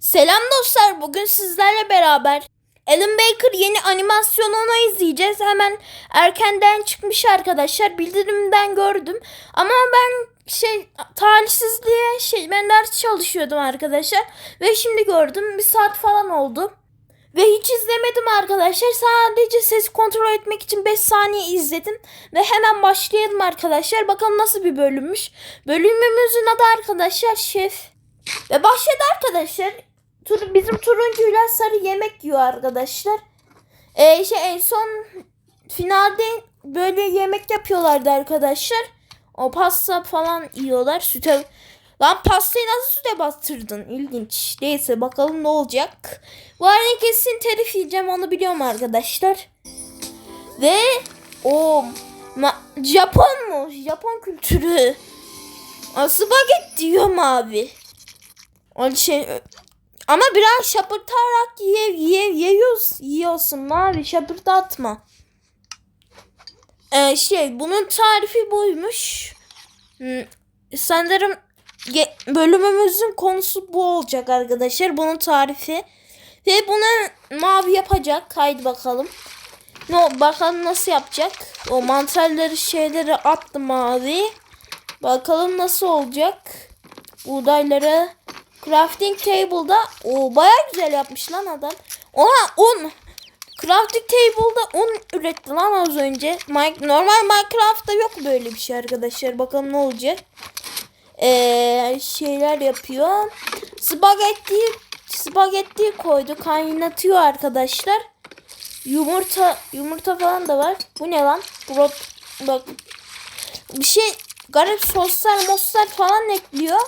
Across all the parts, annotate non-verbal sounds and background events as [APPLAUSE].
Selam dostlar. Bugün sizlerle beraber Alan Baker yeni animasyonunu izleyeceğiz. Hemen erkenden çıkmış arkadaşlar. Bildirimden gördüm. Ama ben şey talihsizliğe şey ben ders çalışıyordum arkadaşlar. Ve şimdi gördüm. Bir saat falan oldu. Ve hiç izlemedim arkadaşlar. Sadece ses kontrol etmek için 5 saniye izledim. Ve hemen başlayalım arkadaşlar. Bakalım nasıl bir bölümmüş. Bölümümüzün adı arkadaşlar Şef. Ve başladı arkadaşlar. Tur, bizim turuncuyla sarı yemek yiyor arkadaşlar. Ee, şey en son finalde böyle yemek yapıyorlardı arkadaşlar. O pasta falan yiyorlar. Süte Lan pastayı nasıl süte bastırdın? İlginç. Neyse bakalım ne olacak. Bu arada kesin telif yiyeceğim onu biliyorum arkadaşlar. Ve o ma- Japon mu? Japon kültürü. Aa, spagetti diyorum abi. O şey ama biraz şapırtarak ye, ye, yiyoruz, yiyorsun abi şapırdatma. Ee, şey bunun tarifi buymuş. Hmm, sanırım bölümümüzün konusu bu olacak arkadaşlar. Bunun tarifi. Ve bunu mavi yapacak. Haydi bakalım. No, bakalım nasıl yapacak. O mantarları şeyleri attı mavi. Bakalım nasıl olacak. Buğdayları crafting table'da o baya güzel yapmış lan adam. Oha un. Crafting table'da un üretti lan az önce. Mi- Normal Minecraft'ta yok böyle bir şey arkadaşlar. Bakalım ne olacak. Ee, şeyler yapıyor. Spagetti spagetti koydu. Kaynatıyor arkadaşlar. Yumurta yumurta falan da var. Bu ne lan? Brot bak bir şey garip soslar moslar falan ekliyor.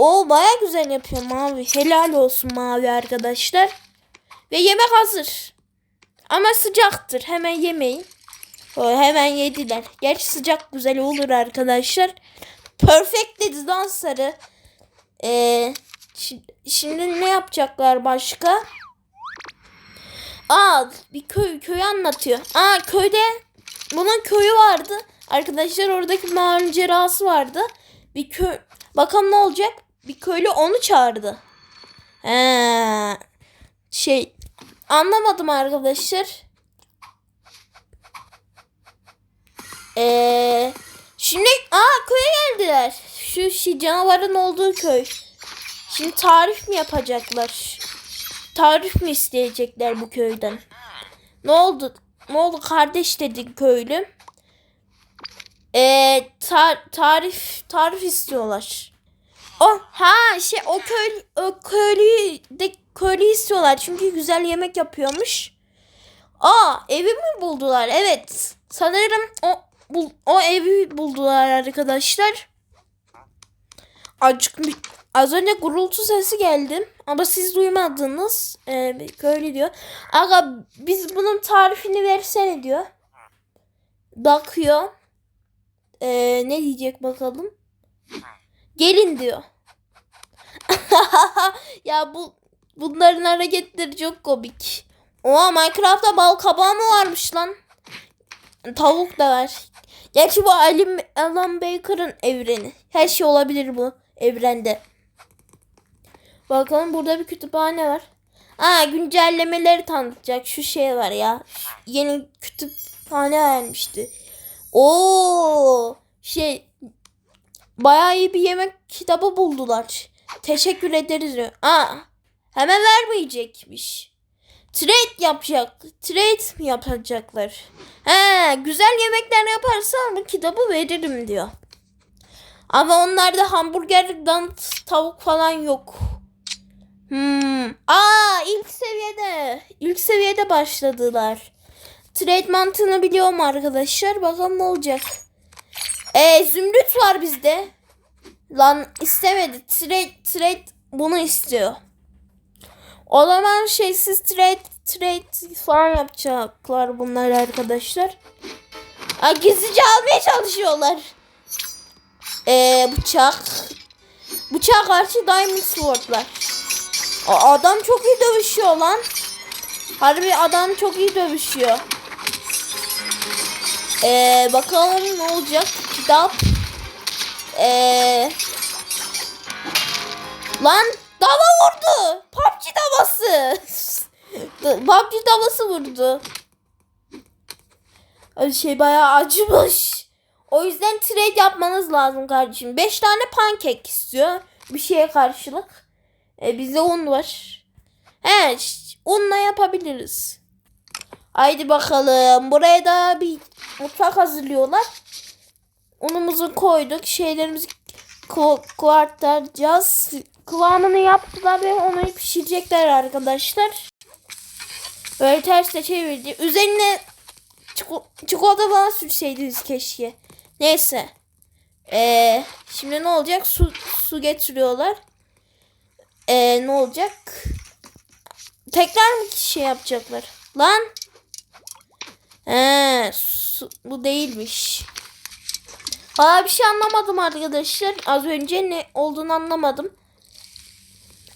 O baya güzel yapıyor mavi. Helal olsun mavi arkadaşlar. Ve yemek hazır. Ama sıcaktır. Hemen yemeyin. O, hemen yediler. Gerçi sıcak güzel olur arkadaşlar. Perfect dedi lan sarı. Ee, şi- şimdi ne yapacaklar başka? Aa bir köy köyü anlatıyor. Aa köyde bunun köyü vardı. Arkadaşlar oradaki macerası vardı. Bir köy bakalım ne olacak? Bir köylü onu çağırdı. He. Şey anlamadım arkadaşlar. Ee, şimdi aa köye geldiler. Şu şey, canavarın olduğu köy. Şimdi tarif mi yapacaklar? Tarif mi isteyecekler bu köyden? Ne oldu? Ne oldu kardeş dedi köylü. Ee, ta- tarif tarif istiyorlar. O ha şey o köy o köylüyü de köylü istiyorlar çünkü güzel yemek yapıyormuş. Aa evi mi buldular? Evet. Sanırım o bul, o evi buldular arkadaşlar. Acık az önce gurultu sesi geldi ama siz duymadınız. Ee, köylü diyor. Aga biz bunun tarifini versene diyor. Bakıyor. Ee, ne diyecek bakalım. Gelin diyor. [LAUGHS] ya bu bunların hareketleri çok komik. Oha Minecraft'ta bal kabağı mı varmış lan? Tavuk da var. Gerçi bu Alan, Alan Baker'ın evreni. Her şey olabilir bu evrende. Bakalım burada bir kütüphane var. Aa güncellemeleri tanıtacak şu şey var ya. Yeni kütüphane vermişti. Oo şey bayağı iyi bir yemek kitabı buldular. Teşekkür ederiz. Aa hemen vermeyecekmiş. Trade yapacak. Trade mi yapacaklar? He, güzel yemekler yaparsan bu kitabı veririm diyor. Ama onlarda hamburger, dant, tavuk falan yok. Hmm. Aa ilk seviyede. ilk seviyede başladılar. Trade mantığını biliyorum arkadaşlar. Bakalım ne olacak. Ee, zümrüt var bizde. Lan istemedi. Trade, trade bunu istiyor. O zaman şeysiz trade trade falan yapacaklar bunlar arkadaşlar. Aa, gizlice almaya çalışıyorlar. Ee, bıçak. Bıçağa karşı diamond swordlar. Aa, adam çok iyi dövüşüyor lan. Harbi adam çok iyi dövüşüyor. Ee, bakalım ne olacak. Kitap. Ee, lan Dava vurdu. PUBG davası. [LAUGHS] PUBG davası vurdu. Şey bayağı acımış. O yüzden trade yapmanız lazım kardeşim. 5 tane pankek istiyor. Bir şeye karşılık. E, bizde un var. He, unla yapabiliriz. Haydi bakalım. Buraya da bir mutfak hazırlıyorlar. Unumuzu koyduk. Şeylerimizi koartacağız. Kıvamını yaptılar ve onu pişirecekler arkadaşlar. Böyle ters de çevirdi. Üzerine çiko- çikolata falan sürseydiniz keşke. Neyse. Ee, şimdi ne olacak? Su, su getiriyorlar. Ee, ne olacak? Tekrar mı şey yapacaklar? Lan. He, su, bu değilmiş. Valla bir şey anlamadım arkadaşlar. Az önce ne olduğunu anlamadım.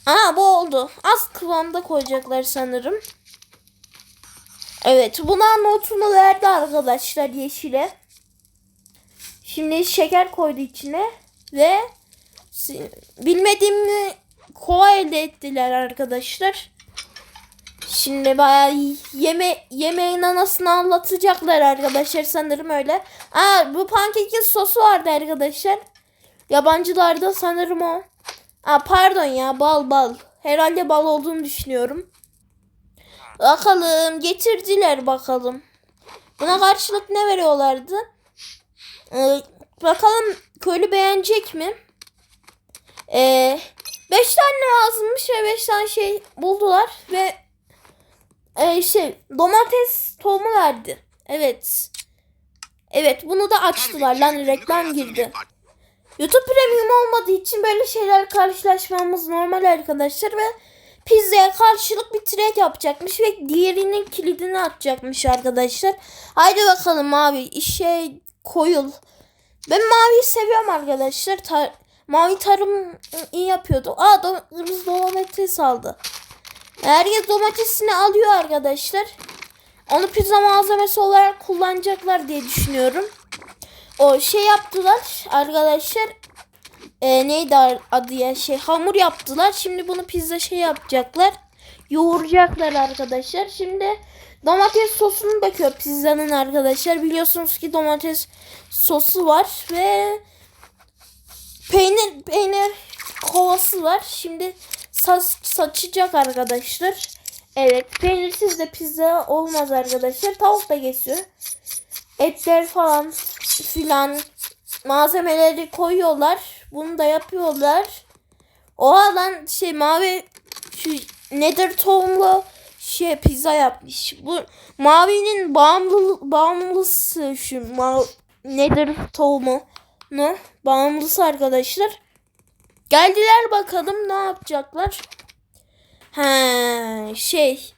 Aa bu oldu. Az kıvamda koyacaklar sanırım. Evet buna notunu verdi arkadaşlar yeşile. Şimdi şeker koydu içine ve bilmediğimi kolay elde ettiler arkadaşlar. Şimdi bayağı yeme yemeğin anasını anlatacaklar arkadaşlar sanırım öyle. Aa bu pankekin sosu vardı arkadaşlar. Yabancılarda sanırım o. Aa pardon ya bal bal. Herhalde bal olduğunu düşünüyorum. Bakalım getirdiler bakalım. Buna karşılık ne veriyorlardı? Ee, bakalım köylü beğenecek mi? Ee, beş tane lazımmış ve beş tane şey buldular ve e, şey domates tohumu verdi. Evet. Evet bunu da açtılar lan reklam girdi. YouTube Premium olmadığı için böyle şeyler karşılaşmamız normal arkadaşlar ve pizzaya karşılık bir trade yapacakmış ve diğerinin kilidini atacakmış arkadaşlar. Haydi bakalım mavi işe koyul. Ben maviyi seviyorum arkadaşlar. Ta- mavi tarım iyi yapıyordu. Aa do- kırmızı domates aldı. Herkes domatesini alıyor arkadaşlar. Onu pizza malzemesi olarak kullanacaklar diye düşünüyorum. O şey yaptılar arkadaşlar. Ee, neydi adı ya şey hamur yaptılar. Şimdi bunu pizza şey yapacaklar. Yoğuracaklar arkadaşlar. Şimdi domates sosunu döküyor pizzanın arkadaşlar. Biliyorsunuz ki domates sosu var ve peynir peynir kovası var. Şimdi saç, saçacak arkadaşlar. Evet peynirsiz de pizza olmaz arkadaşlar. Tavuk da kesiyor. Etler falan filan malzemeleri koyuyorlar. Bunu da yapıyorlar. Oha lan şey mavi şu nedir tohumlu şey pizza yapmış. Bu mavinin bağımlı bağımlısı şu ma nedir tohumu bağımlısı arkadaşlar. Geldiler bakalım ne yapacaklar. He şey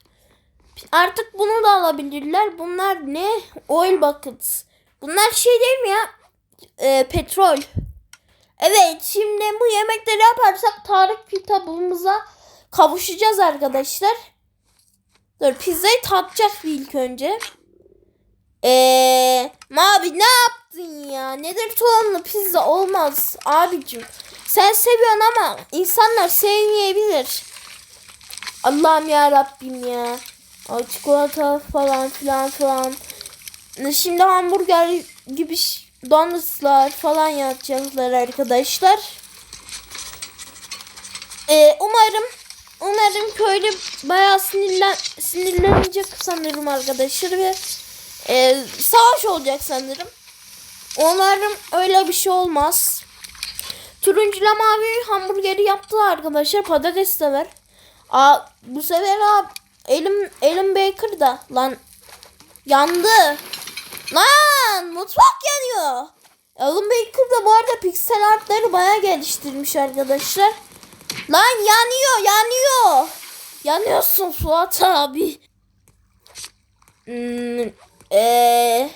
artık bunu da alabilirler. Bunlar ne? Oil buckets. Bunlar şey değil mi ya? Ee, petrol. Evet şimdi bu yemekleri yaparsak tarih kitabımıza kavuşacağız arkadaşlar. Dur pizzayı tatacak ilk önce. Eee Mavi ne yaptın ya? Nedir tohumlu pizza olmaz abicim. Sen seviyorsun ama insanlar sevmeyebilir. Allah'ım ya Rabbim ya. O çikolata falan filan falan. Şimdi hamburger gibi donutlar falan yapacaklar arkadaşlar. Ee, umarım umarım köylü bayağı sinirlen sinirlenecek sanırım arkadaşlar ve e, savaş olacak sanırım. Umarım öyle bir şey olmaz. Turuncuyla mavi hamburgeri yaptılar arkadaşlar. Patates de var. Aa, bu sefer abi elim elim Baker da lan yandı. Lan mutfak yanıyor. Alan Baker da bu arada piksel artları bayağı geliştirmiş arkadaşlar. Lan yanıyor yanıyor. Yanıyorsun Fuat abi. Hmm, ee,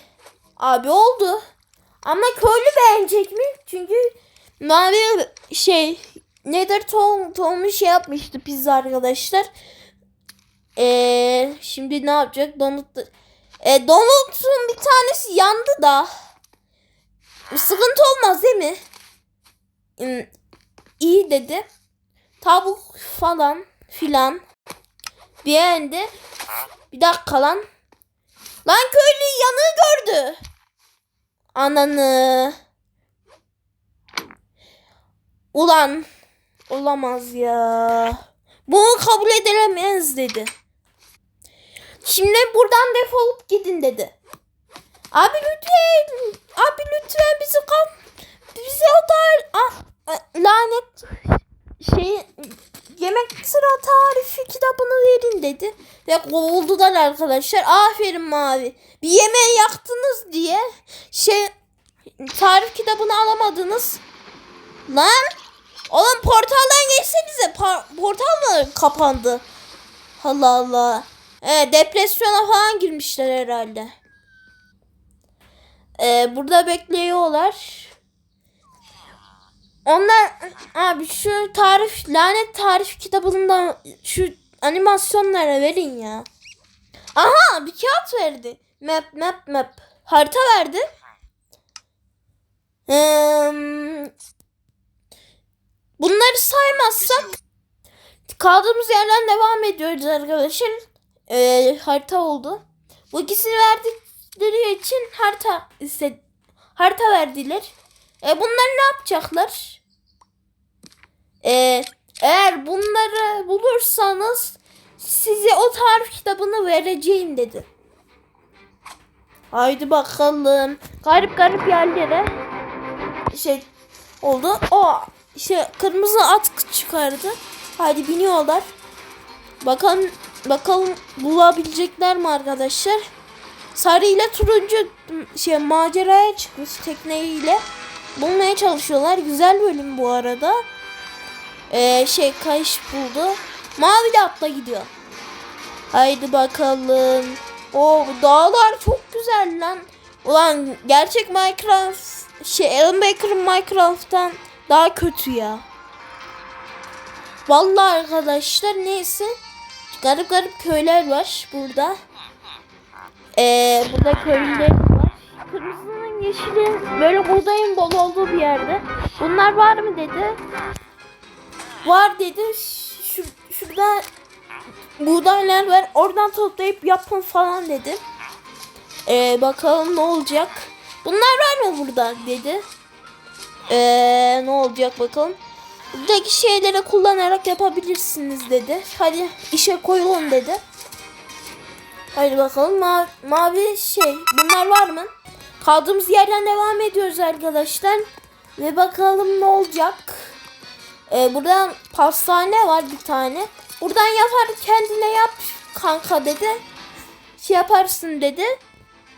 abi oldu. Ama köylü beğenecek mi? Çünkü mavi şey nedir tohum, tohumu şey yapmıştı pizza arkadaşlar. Ee, şimdi ne yapacak? Donut e, Donut'un bir tanesi yandı da. Sıkıntı olmaz değil mi? Hmm, iyi dedi. tavuk falan filan. Beğendi. Bir dakika lan. Lan köylü yanığı gördü. Ananı. Ulan. Olamaz ya. Bunu kabul edilemez dedi. Şimdi buradan defolup gidin dedi. Abi lütfen. Abi lütfen bizi kal. Bize o tar ah, ah, lanet şey yemek sıra tarifi kitabını verin dedi. Ve kovuldular arkadaşlar. Aferin mavi. Bir yemeği yaktınız diye şey tarif kitabını alamadınız. Lan oğlum portaldan geçsenize. Pa- portal mı kapandı? Allah Allah. Evet, depresyona falan girmişler herhalde. Ee, burada bekliyorlar. Onlar abi şu tarif lanet tarif kitabından şu animasyonlara verin ya. Aha bir kağıt verdi. Map map map. Harita verdi. Bunları saymazsak kaldığımız yerden devam ediyoruz arkadaşlar. Ee, harita oldu. Bu ikisini verdikleri için harita harita verdiler. E bunlar ne yapacaklar? E, eğer bunları bulursanız size o tarif kitabını vereceğim dedi. Haydi bakalım. Garip garip yerlere şey oldu. O şey kırmızı at çıkardı. Haydi biniyorlar. Bakalım bakalım bulabilecekler mi arkadaşlar? Sarı ile turuncu şey maceraya çıkmış tekneyle bulmaya çalışıyorlar. Güzel bölüm bu arada. Ee, şey kayış buldu. Mavi de atla gidiyor. Haydi bakalım. O dağlar çok güzel lan. Ulan gerçek Minecraft şey Alan Baker'ın Minecraft'tan daha kötü ya. Vallahi arkadaşlar neyse. Garip garip köyler var burada. Ee, burada köylüler var. Kırmızının yeşilin böyle buğdayın bol olduğu bir yerde. Bunlar var mı dedi. Var dedi. Şu, şurada buğdaylar var. Oradan toplayıp yapın falan dedi. Ee, bakalım ne olacak. Bunlar var mı burada dedi. Ee, ne olacak bakalım. Buradaki şeyleri kullanarak yapabilirsiniz dedi. Hadi işe koyulun dedi. Hadi bakalım Ma mavi şey bunlar var mı? Kaldığımız yerden devam ediyoruz arkadaşlar. Ve bakalım ne olacak. Ee, buradan pastane var bir tane. Buradan yapar kendine yap kanka dedi. Şey yaparsın dedi.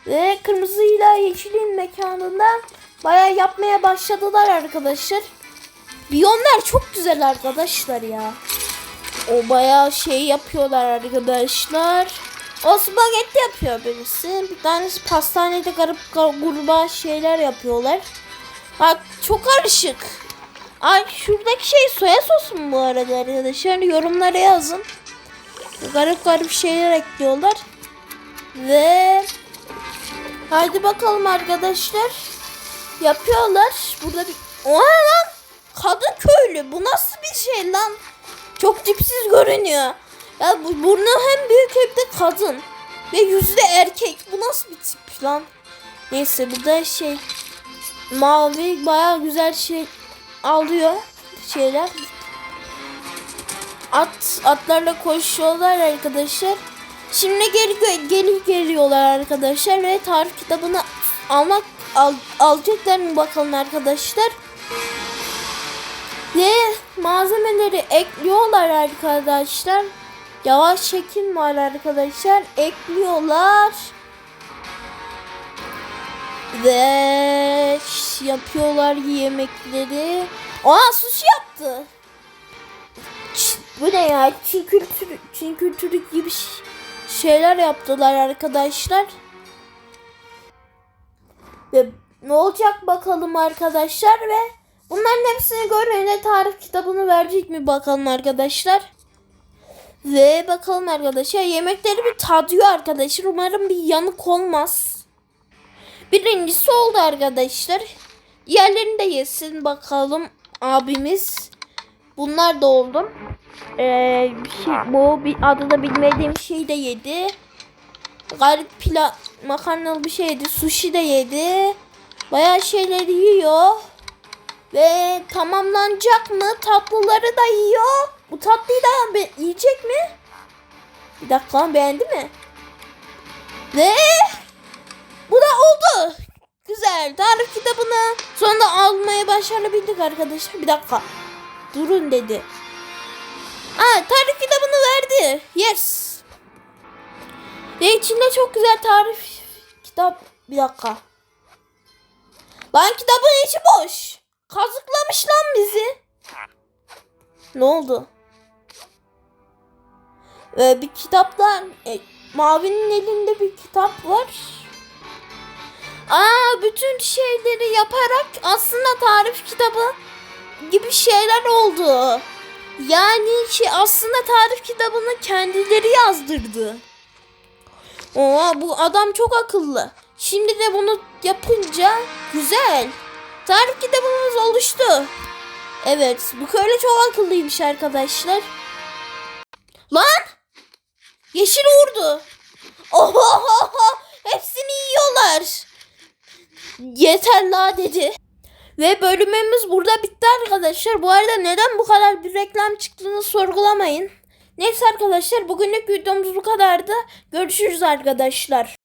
Ve kırmızıyla yeşilin mekanında bayağı yapmaya başladılar arkadaşlar. Biyomlar çok güzel arkadaşlar ya. O bayağı şey yapıyorlar arkadaşlar. O spagetti yapıyor birisi. Bir tanesi pastanede garip gruba şeyler yapıyorlar. Bak çok karışık. Ay şuradaki şey soya sosu mu bu arada arkadaşlar? Yorumlara yazın. Garip garip şeyler ekliyorlar. Ve Haydi bakalım arkadaşlar. Yapıyorlar. Burada bir... Oha lan! Kadın köylü. Bu nasıl bir şey lan? Çok tipsiz görünüyor. Ya bu burnu hem büyük hem de kadın. Ve yüzü de erkek. Bu nasıl bir tip lan? Neyse burada şey mavi baya güzel şey alıyor şeyler. At atlarla koşuyorlar arkadaşlar. Şimdi geri geri geliyorlar arkadaşlar ve tarif kitabını almak al, alacaklar mı bakalım arkadaşlar. Ve malzemeleri ekliyorlar arkadaşlar. Yavaş çekim var arkadaşlar. Ekliyorlar. Ve yapıyorlar yemekleri. Aa sushi yaptı. Bu ne ya? Çin kültürü, Çin kültürü gibi şeyler yaptılar arkadaşlar. Ve ne olacak bakalım arkadaşlar ve bunların hepsini görmeyene tarif kitabını verecek mi bakalım arkadaşlar. Ve bakalım arkadaşlar yemekleri bir tadıyor arkadaşlar. Umarım bir yanık olmaz. Birincisi oldu arkadaşlar. Diğerlerini de yesin bakalım abimiz. Bunlar da oldum. Ee, bir şey, bu bir adı da bilmediğim şey de yedi. Garip pila makarnalı bir şeydi. Sushi de yedi. Bayağı şeyleri yiyor. Ve tamamlanacak mı? Tatlıları da yiyor. Bu tatlıyı da be- yiyecek mi? Bir dakika beğendi mi? Ve bu da oldu. Güzel. Tarif kitabını sonunda almaya başarabildik arkadaşlar. Bir dakika. Durun dedi. Aa, tarif kitabını verdi. Yes. Ve içinde çok güzel tarif kitap. Bir dakika. Lan kitabın içi boş. Kazıklamış lan bizi. Ne oldu? Ee, bir kitapla e, Mavi'nin elinde bir kitap var. Aa bütün şeyleri yaparak aslında tarif kitabı gibi şeyler oldu. Yani şey aslında tarif kitabını kendileri yazdırdı. Oha bu adam çok akıllı. Şimdi de bunu yapınca güzel. Tarif kitabımız oluştu. Evet bu köylü çok akıllıymış arkadaşlar. Lan! Yeşil vurdu. Oho! Hepsini yiyorlar. Yeter la dedi. Ve bölümümüz burada bitti arkadaşlar. Bu arada neden bu kadar bir reklam çıktığını sorgulamayın. Neyse arkadaşlar bugünlük videomuz bu kadardı. Görüşürüz arkadaşlar.